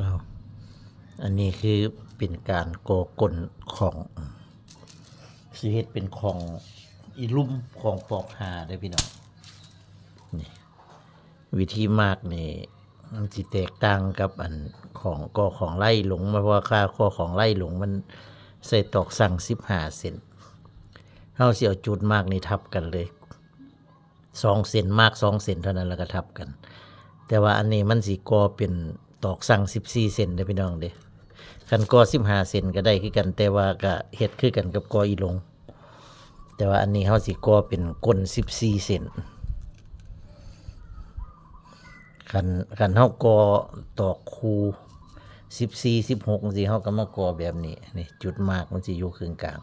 อ้าวอันนี้คือเป็นการโกกลของสิเฮ็ดเป็นของอีลุ่มของปอกหาได้พี่น้องนี่วิธีมากนี่มันสิแตกต่างกับอันของก่อของไล่หลงมาเพราะว่าค่าก่อของไล่หลงมันใส่ตอกสั่ง15เซนเฮาเสิเอาจุดมากนี่ทับกันเลย2เซนมาก2เซนเท่านั้นแล้วก็ทับกัน แต่ว่าอันนี้มันสีกอเป็น ตอกสั่ง14เซนเด้อพี่น้องเด้คันกอ15เซนก็ได้คือกันแต่ว่าก็เฮ็ดคือกันกับกออีหลง แต่ว่าอันนี้เฮาสิกอเป็นก้น14เซนคันคันเฮากอตอกคู14 16จังซี่เฮาก็มากอแบบนี้นี่จุดมากมันสิอยู่ครึ่งกลาง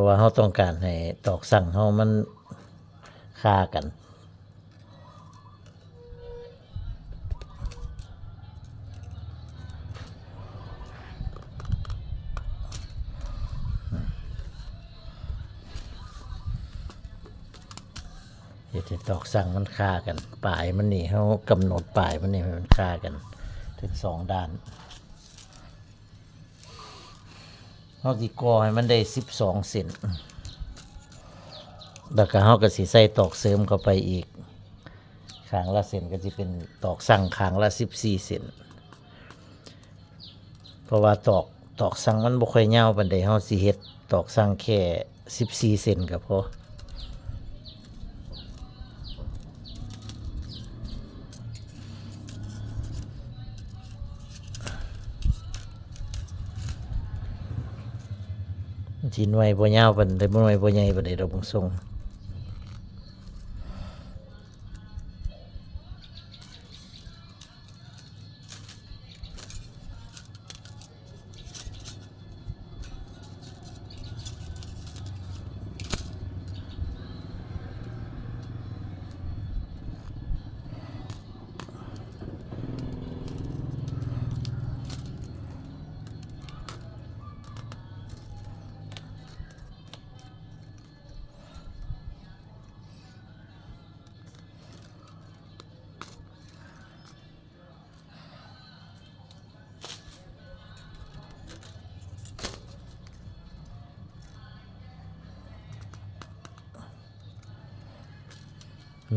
ราะว่าเขาต้องการให้ตอกสั่งเขามันคากันเฮ็ดให้ตอกสั่งมันคากัน ปลายมันนี่เขากำหนดปลายมันนี่มันคากัน ถึงสองด้าน เขาสิกอให้มันได้สิบสองเซนแล้วก็เขาก็สิใส่ตอกเสริมเข้าไปอีกขางละเซนก็จะเป็นตอกสั่งขางละสิบสี่เซนเพราะว่าตอกตอกสั่งมันบ่ค่อยยาปันใดเขาสิเฮ็ดตอกสั่งแค่สิบสี่เซนก็พอ สินไว้บ่ยาวปานใดบ่หน่วยบ่ใหญ่ปานใดดอกบงทรง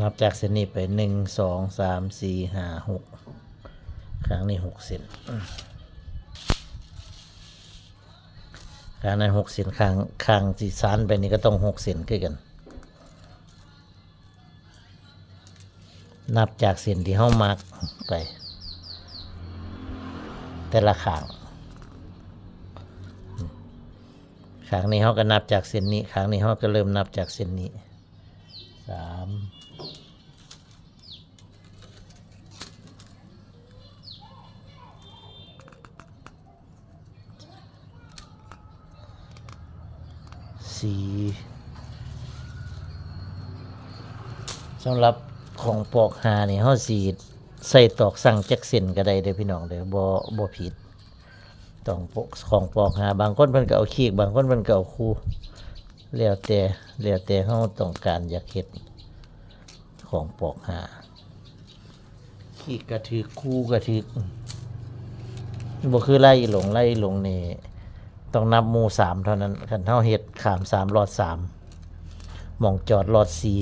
นับจากเส้นนี้ไปหนึ่งสองสามสี่ห้าหกครั้งนี้หกเซนครั้งนั้นหกเซนครั้งครั้งที่สานไปนี่ก็ต้องหกเซนคือกัน นับจากเส้นที่เฮ้ามาร์กไป แต่ละขางครั้งนี้เขาก็นับจากเส้นนี้ครั้งนี้เขาก็เริ่มนับจากเส้นนี้สาม สี่สำหรับของปอกหานี่เฮาสีใส่ตอกสั่งแจักเส้นก็ได้เด้อพี่น้องเด้อบ่บ่ผิดต้องปกของปอกหาบางคนเพิ่นก็เอาขีกบางคนเพิ่นก็เอาคู่แล้วแต่แล้วแต่เฮาต้องการอยากเฮ็ดของปอกหาขีกก็ถือคู่ก็ถือบ่คือไล่หลงไล่หลงนี่ ต้องนับมูสามเท่านั้นคันเท่าเฮ็ดขามสามรอดสามหม่องจอดรอดสี่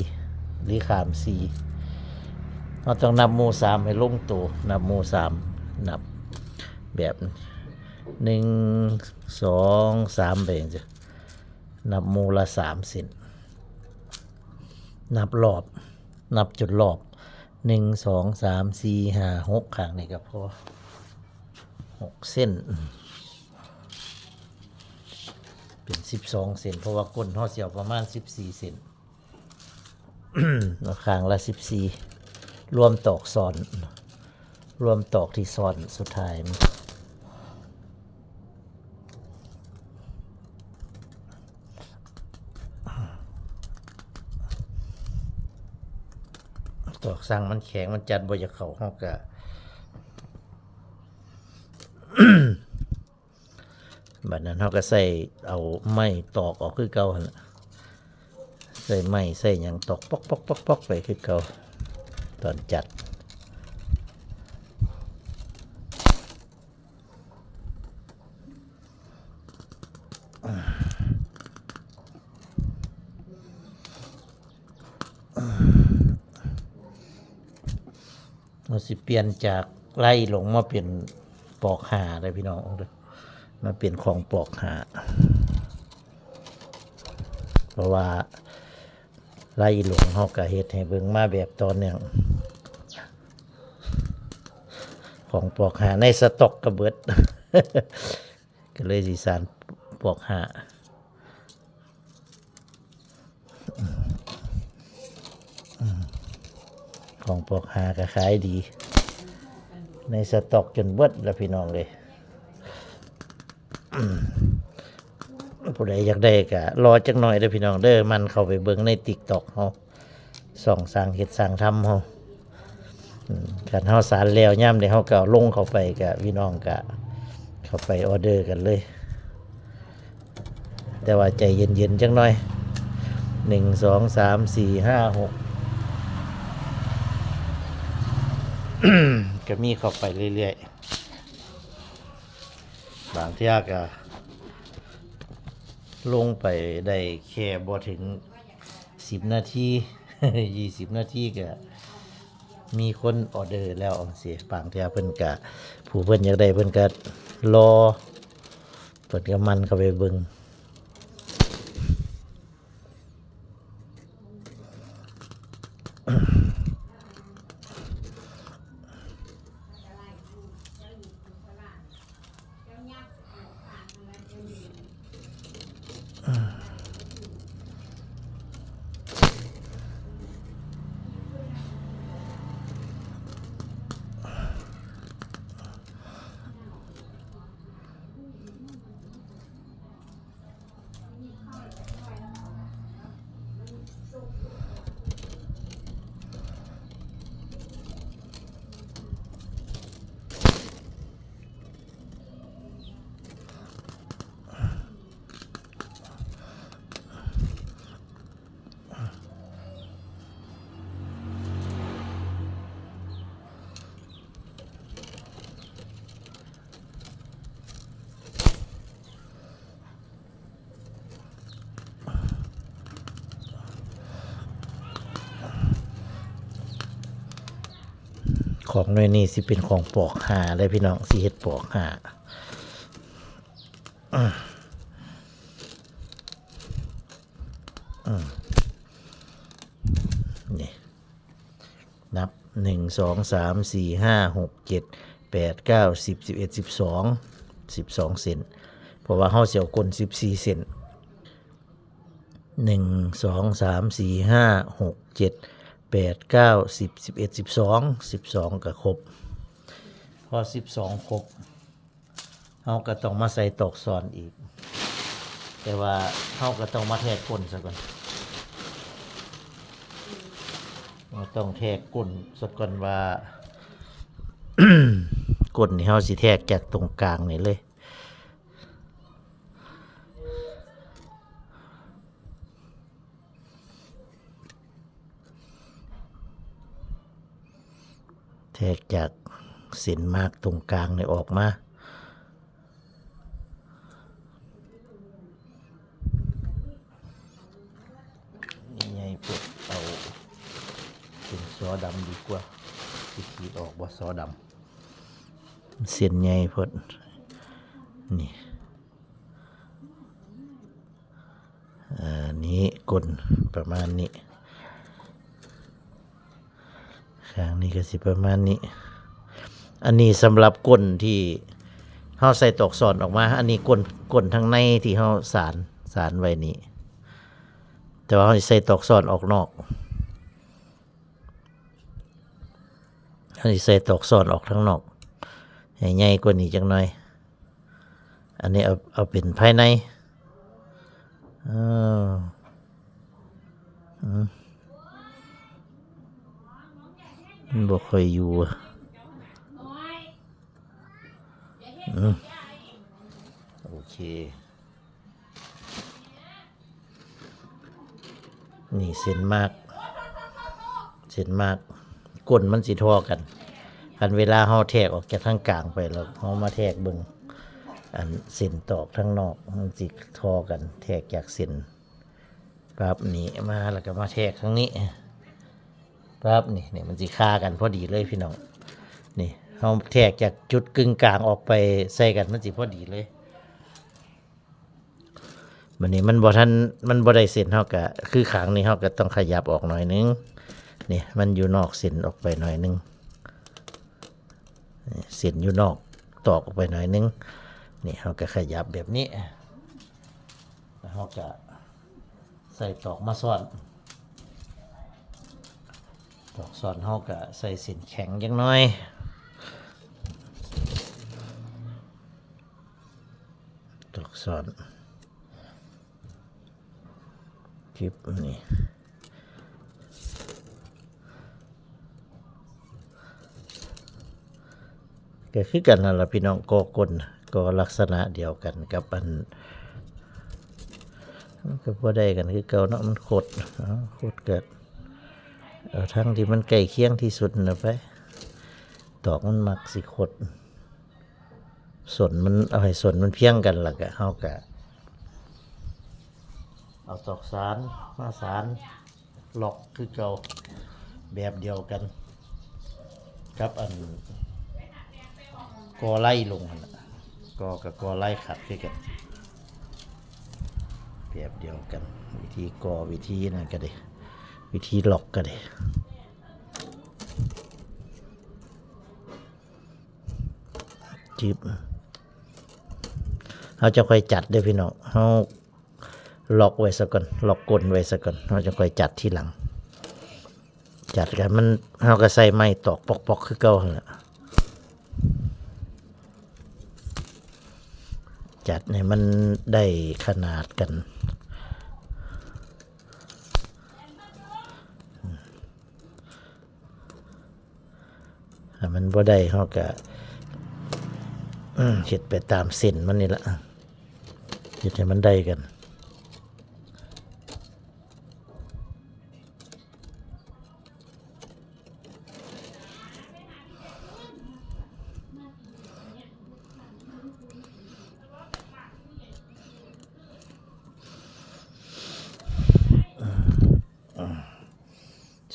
หรือขามสี่เราต้องนับมูสามให้ลงตัวนับมูสามนับแบบหนึ่งสองสามไปอย่างจ้ะนับมูละสามเซนนับรอบ นับจุดรอบหนึ่งสองสามสี่ห้าหกข้างนี่ก็พอหกเส้น เป็นสิบสองเซนเพราะว่าก้นห่อเสียวประมาณสิบสี่เซนแล้วคางละสิบสี่รวมตอกซ้อน รวมตอกที่ซ้อนสุดท้ายมันตอกสร้างมันแข็งมันจัดบ่อยากเข้าห้องกะ บัดนั้นเขาก็ใส่เอาไม้ตอกออกคือเก่าหั่นล่ะใส่ไม้ใส่หยังตอกปอกปอกปอกปอกไปคือเก่าตอนจัดเราสิเปลี่ยนจากไล่หลงมาเปลี่ยนปอกหาได้พี่น้องเด้อ มาเปลี่ยนของปลอกหา เพราะว่าไล่หลวงเฮากะเฮ็ดให้เบิ่งมาแบบตอนเนี้ยของปลอกหาในสต็อกกระเบิด ก็เลยสิสารปลอกหาของปลอกหาก็ขายดี ในสต็อกจนเบิดแล้วพี่น้องเลย ผู้ใดอยากได้ก็รอจักหน่อยเด้อพี่น้องเด้อมันเข้าไปเบิ่งในติ๊กต็อกเฮาส่องสร้างเฮ็ดสร้างทำเฮาการเฮาสารแล้วย่ำได้เฮาก็เอาลงเข้าไปก็พี่น้องก็เข้าไปออเดอร์กันเลย แต่ว่าใจเย็นๆจังหน่อยหนึ่งสองสามสี่ห้าหกก็มีเข้าไปเรื่อยๆ บางเที่ยก็ลงไปได้แค่บ่ถึงสิบนาทียี่สิบนาทีก็มีคนออเดอร์แล้วเสียบางเที่ยเพิ่นกะผู้เพิ่นอยากได้เพิ่นก็รอเพิ่นก็มันเข้าไปเบิ่ง ของหน่วยนี้สิเป็นของปอกหาเลยพี่น้องสิเฮ็ดปอกหาอืมอืมนี่นับหนึ่งสองสามสี่ห้าหกเจ็ดแปดเก้าสิบสิบเอ็ดสิบสองสิบสองเซนเพราะว่าเฮาเสียวกลสิบสี่เซนหนึ่งสองสามสี่ห้าหกเจ็ด แปดเก้าสิบสิบเอ็ดสิบสองสิบสองก็ครบ พอสิบสองครบเราก็ต้องมาใส่ตอกซอนอีก แต่ว่าเราก็ต้องมาแทกก้นซะก่อนเราต้องแทกก้นซะก่อนว่าก้นนี่เราสิแทกจากตรงกลางนี่เลย แทกจากเส้นมากตรงกลางเนี่ยออกมานี่ไงพวกเอาเป็นซอดำดีกว่าที่ขีดออกว่าซอดำเส้นใหญ่พดนี่อันนี้กลประมาณนี้ ข้างนี้ก็สิประมาณนี้ อันนี้สำหรับก้นที่เฮาใส่ตอกสอนออกมา อันนี้ก้นก้นทางในที่เฮาสารสารไว้นี้ แต่ว่าเฮาใส่ตอกสอนออกนอกเฮาใส่ตอกสอนออกทางนอกให้ใหญ่กว่านี้จังหน่อย อันนี้เอาเอาเป็นภายในอ้าวอืม มันบ่ค่อยอยู่อะอืมโอเค นี่เส้นมาก เส้นมากก้นมันสิทอกันคันเวลาเฮาแทกออกจากทางกลางไปแล้วเฮามาแทกเบิงอันเส้นตอกทั้งนอกมันสิทอกัน แทกจากเส้นปั๊บนี่มาแล้วก็มาแทกทั้งนี้ ปั๊บนี่นี่มันสิค่ากันพอดีเลยพี่น้องนี่เฮาแทกจากจุดกึ่งกลางออกไปใส่กันมันสิพอดีเลยมันนี้มันบ่ทันมันบ่ได้เส้นเฮาก็คือขางนี้เฮาก็ต้องขยับออกหน่อยนึงนี่มันอยู่นอกเส้นออกไปหน่อยนึงเส้นอยู่นอกตอกออกไปหน่อยนึงนี่เฮาก็ขยับแบบนี้เฮาก็ใส่ตอกมาซ้อน ตอกซ้อนเฮาก็ใส่ส้นแข็งจังน้อยตอกซ้อนคลิปนี่ก็คือกันนั่นล่ะพี่น้องกอกลก็ลักษณะเดียวกันกับอันมันก็บ่ได้กันคือเก่าเนาะมันโคตรเอาโคตรเกิด เอาทั้งที่มันใกล้เคียงที่สุดนะไปตอกมันมักสิขดส่วนมันเอาให้ส่วนมันเพียงกันและกะเฮากะเอาตอกสารมาสารหลอกคือเก่าแบบเดียวกันกับอันกอไล่ลงกันน่ะกอกับกอไล่ขัดคือกันแบบเดียวกัน วิธีกอวิธีนั่นก็ได้ วิธีหลอกก็ได้จิบเขาจะค่อยจัดด้อพี่น้องเขาล็อกไว้ซะก่อนล็อกกลไว้ซะก่อนเขาจะค่อยจัดที่หลัง จัดกันมันเขาก็ใส่ไม้ตอกปอกๆคือเก่าหั่นล่ะจัดให้มันได้ขนาดกัน ถ้ามัน บ่ได้เขาก็เฮ็ดไปตามเส้นมันนี่ละเฮ็ดให้มันได้กัน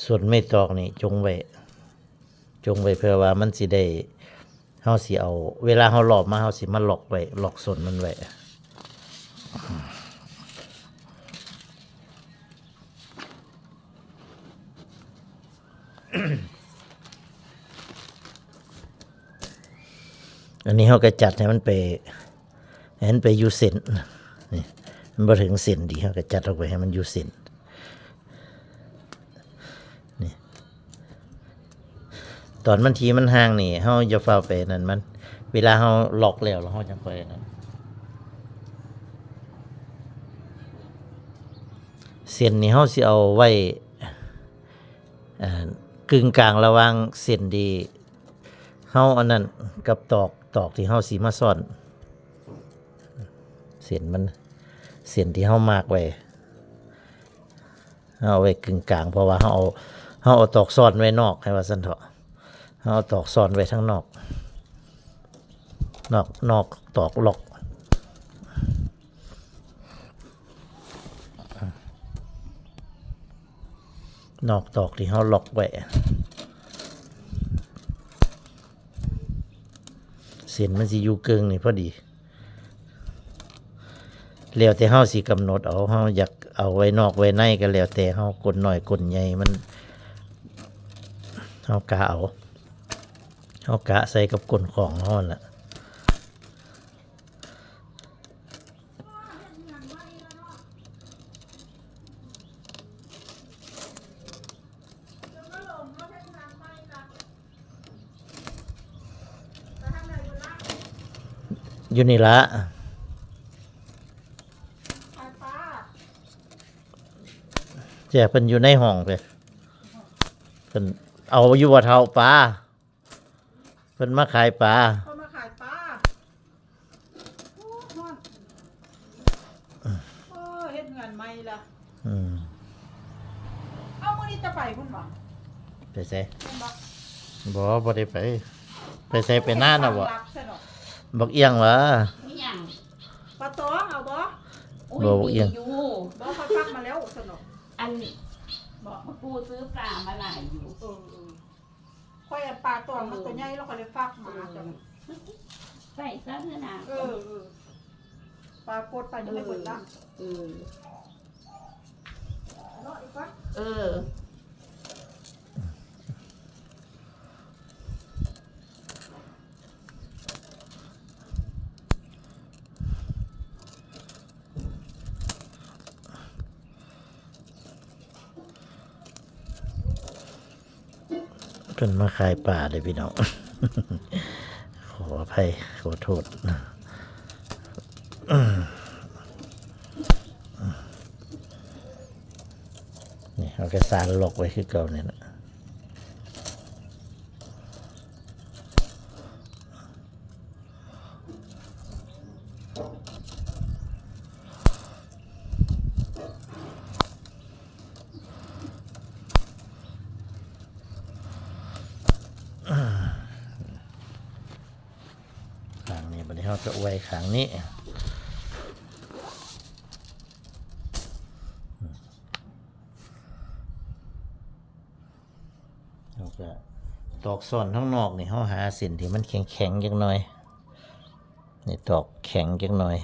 ส่วนไม่ตอกนี่จงไว้ จงไว้เพื่อว่ามันสิได้เฮาสิเอา เวลาเฮาหลอบมาเฮาสิมาล็อกไว้ล็อกสนมันไว้อันนี้เฮาก็จัดให้มันไปให้มันไปอยู่เส้นนี่มันบ่ถึงเส้นดีเฮาก็จัดออกไปให้มันอยู่เส้น ตอนมันทีมันห่างนี่เฮาจะเฝ้าไปนั่นมัน เวลาเฮาล็อกแล้วแล้วเฮาจะไปนั่นเส้นนี่เฮาสิเอาไว้กึ่งกลางระหว่างเส้นดีเฮาอันนั้นกับตอกตอกที่เฮาสิมาซ่อนเส้นมันเส้นที่เฮามากไว้เฮาเอาไว้กึ่งกลางเพราะว่าเฮาเอาเฮาเอาตอกซ่อนไว้นอกให้ว่าซั่นเถาะ เอาตอกซ่อนไว้ทั้งนอก นอกนอกตอกล็อกนอกตอกที่เขาล็อกไว้เส้นมันสิอยู่เกิงนี่พอดีแล้วแต่เฮาสิกำหนดเอาเฮาอยากเอาไว้นอกไว้ในก็แล้วแต่เฮากดหน่อยกดใหญ่มันเฮากะเอา เอากะใส่กับกลนของเขาหั่นล่ะอยู่นี่ละแจกเพิ่นอยู่ในห้องไปเพิ่นเอาอยู่ว่าเท่าปลา คนมาขายปลาคนมาขายปลาโอ้เฮ็ดงานใหม่ละอืมเอามื้อนี้จะไปคุณนบ่ไปใสเพิ่นบ่บ่บ่ได้ไป ไปใส่ไปหน้าน่ะบ่รับอกยักเอียงวะ มีหยังปลาตองเอาบ่โอ้บอกเอียงอยู่บ่เขาฟักมาแล้วสนอกอันนี้บอกมากูซื้อปลามาหลายอยู่ ค่อยเอาปลาตองมันตัวใหญ่แล้วก็เลยฟักมาจังใส่ซะเถอะนะเออเออปลากดไปยังไม่เบิดละเออเนาะอีกว่าเออ เพิ่นมาขายป่าเลยพี่น้อง ขออภัยขอโทษนี่เอากระสารล็อกไว้คือเก่าเนี่ยนะขางนี้บัดนี้เราจะไว้ขางนี้ เรา ก็ตอกซ่อนข้างนอกนี่เขาหาสินที่มันแข็งแข็งๆจังหน่อยนี่ตอกแข็งจังหน่อย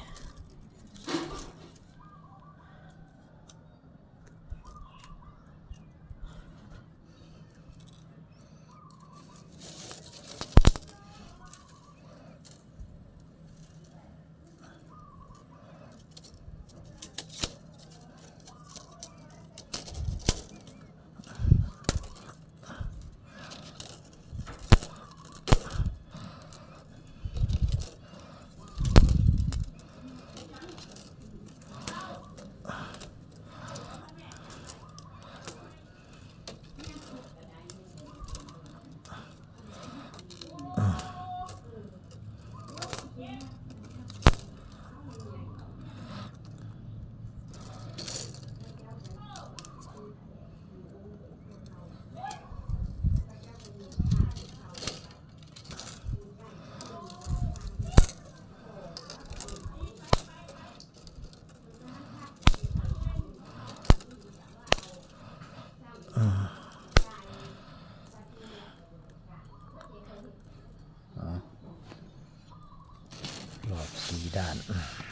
สีด้าน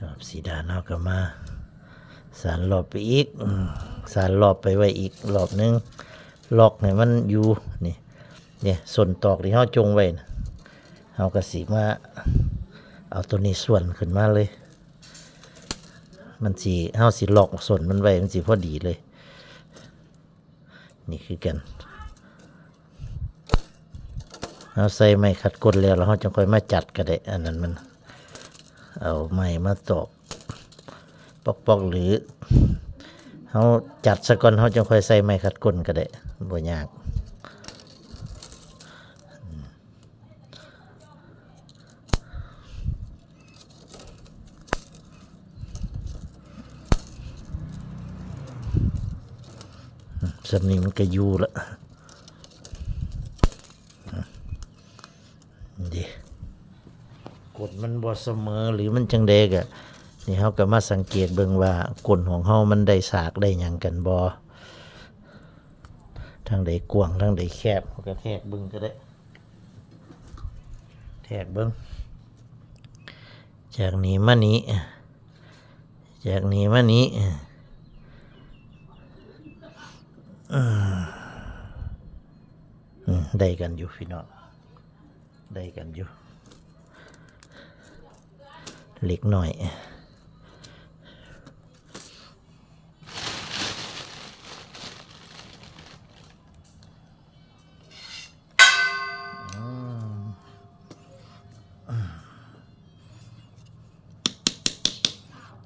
รอบสีด้านเราก็มา สารรอบไปอีก สารรอบไปไว้อีกรอบหนึงหลอกให้มันอยู่นี่เนี่ยส่วนตอกที่เราจงไว้นะเราก็สีมาเอาตัวนี้ส่วนขึ้นมาเลย มันสีเฮาสีหลอกส่วนมันไว้มันสีพอดีเลย นี่คือกัน เราใส่ไม้ขัดกลแล้วเราจะค่อยมาจัดก็ได้ อันนั้นมัน เอาไม้มาตอกปอกๆหรือเขาจัดสะก่อนเขาจะค่อยใส่ไม้ขัดกลก็ได้บ่ยากสำนี้มันก็อยู่ละ ดีกด มันบ่เสมอหรือมันจังเดกอะนี่เฮาก็มาสังเกตเบิ่งว่ากลของเฮามันได้สากได้หยังกันบ่ทางใดกว้างทางใดแคบเฮาก็แทกเบิ่งก็ได้ แทกเบิ่งจากนี้มานี้ จากนี้มานี้ได้กันอยู่พี่น้องได้กันอยู่ เล็กหน่อย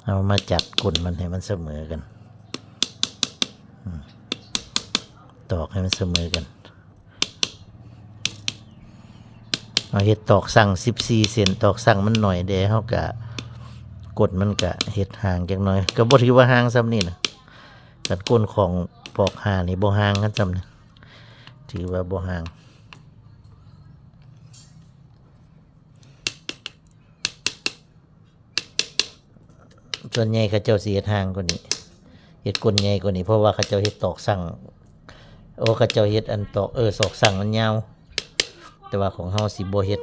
เอามาจัดกุ่นมันให้มันเสมอกัน ตอกให้มันเสมอกันเอาเฮ็ดตอกสั่ง14เซนตอกสั่งมันหน่อยเด้เฮาก็ กดมันก็เฮ็ดห่างจักหน่อย ก็บ่ถือว่าห่างซ้ำนี่นะกัดก้นของปอกหานี่บ่ห่างกันซ้ำนี่ถือว่าบ่ห่างส่วนใหญ่เขาเจ้าสิเฮ็ดห่างกว่านี้เฮ็ดก้นใหญ่กว่านี้เพราะว่าเขาเจ้าเฮ็ดตอกสั่งโอ้เขาเจ้าเฮ็ดอันตอกเออตอกสั่งมันยาวแต่ว่าของเฮาสิบ่เฮ็ด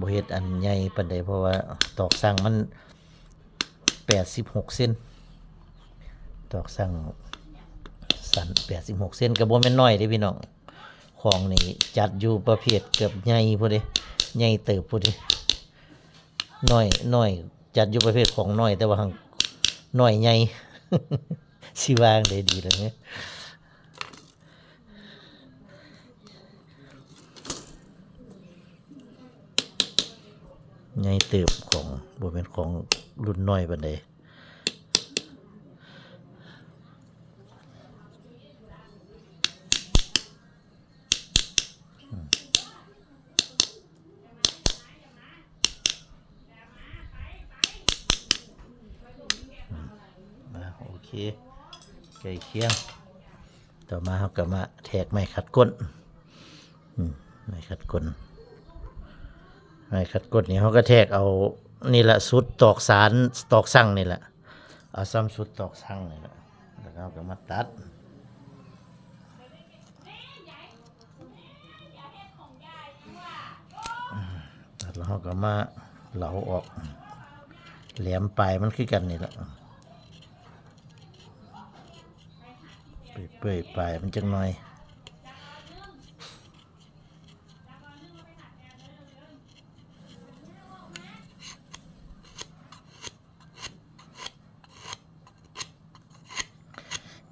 บ่เฮ็ดอันใหญ่ปานใดเพราะว่าตอกสั่งมัน 86เซนตอกสั่งสัน86เซนก็บ่แม่นน้อยเด้พี่น้องของนี่จัดอยู่ประเภทเกือบใหญ่พุ่นเด้ใหญ่เติบพุ่นเด้น้อยน้อยจัดอยู่ประเภทของน้อยแต่ว่าหั้นน้อยใหญ่สิวางได้ดีแล้วเนี่ยใหญ่เติบของบ่เป็นของ รุ่นน้อยปานใดอืมาโอเคใกล้เคียง ต่อมาเราก็มาแทกไม้ขัดก้นไม้ขัดก้นไม้ขัดกดนี่เขาก็แทกเอา นี่แหละสุดตอกสารตอกสั่งนี่แหละเอาซ้ำสุดตอกสั่งนี่แหละแล้วก็เอาก็มาตัดตัดแล้วเขาก็มาเหลาออกแหลมปลายมันคือกันนี่แหละเปื่อยปลายมันจังหน่อย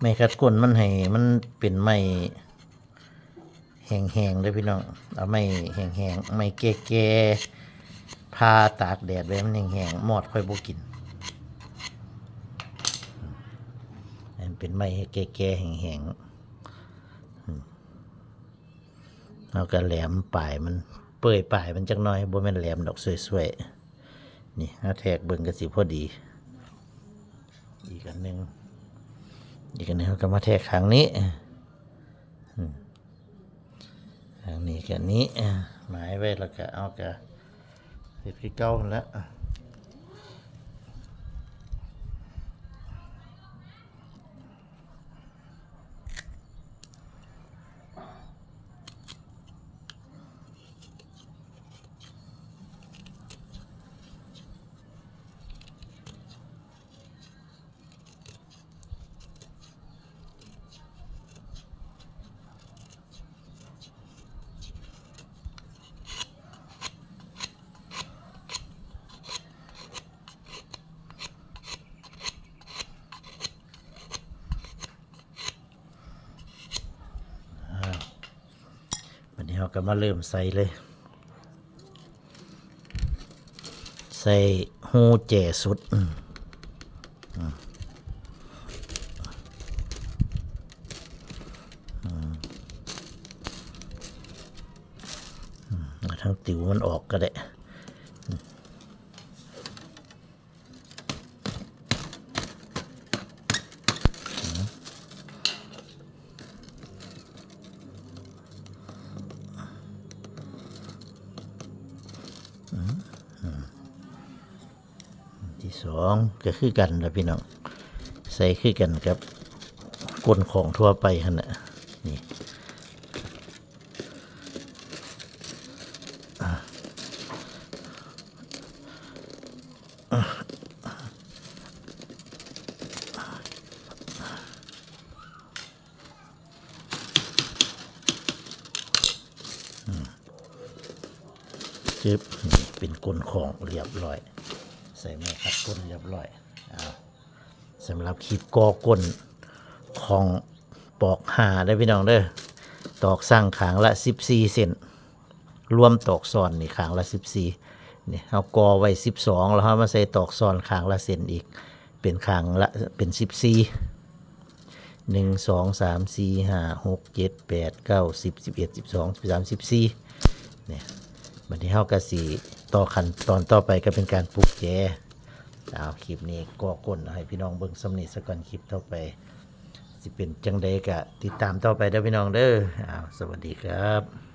ไม้ขัดก้นมันให้มันเป็นไม้แห้งๆเลยพี่น้องเอาไม้แห้งๆไม้แก่ๆพาตากแดดไว้มันแห้งๆหมอดค่อยบกินอันเป็นไม้แก่ๆแห้งๆเอาก็แหลมปลายมันเปื่อยปลายมันจักน่อยบ่แม่นแหลมดอกสวยๆนี่เอาแทกเบิ่งก็สิพอดี อีกอันหนึง อีกนะกรราก็มาแทกขางนี้ครั้งนี้กับนี้หมายไว้แล้วก็เอากะเสร็จที่เก้าแล้ว ก็มาเริ่มใส่เลย ใส่หูแจสุดอืมอืมอืมอืมเอาทั้งติวมันออกก็ได้ ที่สอง ก็คือกันนะพี่น้องใส่คือกันกับกลของทั่วไปฮะนะนี่จึบเป็นกลของเรียบร้อย ส่แม่คัดก้นเรียบร้อยอสำหรับคลิปกอก้นของปอกหาได้พี่น้องเด้อตอกสร้างขางละ 14เซนรวมตอกซอนนี่ขางละ14นี่เอากอไว้ 12 แล้วเอามาใส่ตอกซอนขางละเซนอีก เป็นขางละเป็น 14หนึ่งสองสามสี่ห้าหกเจ็ดแปดเก้าสิบสิบเอ็ดสิบสองสิบสามสิบสี่เนี่ยบัดนี้เฮาก็สิ ต่อขั้นตอนต่อไปก็เป็นการปลูกแจเอาคลิปนี้ก็ก้นให้พี่น้องเบิ่งสำนีสักก่อนคลิปต่อไป สิเป็นจังใดกะติดตามต่อไปได้พี่น้องเด้ออ้าสวัสดีครับ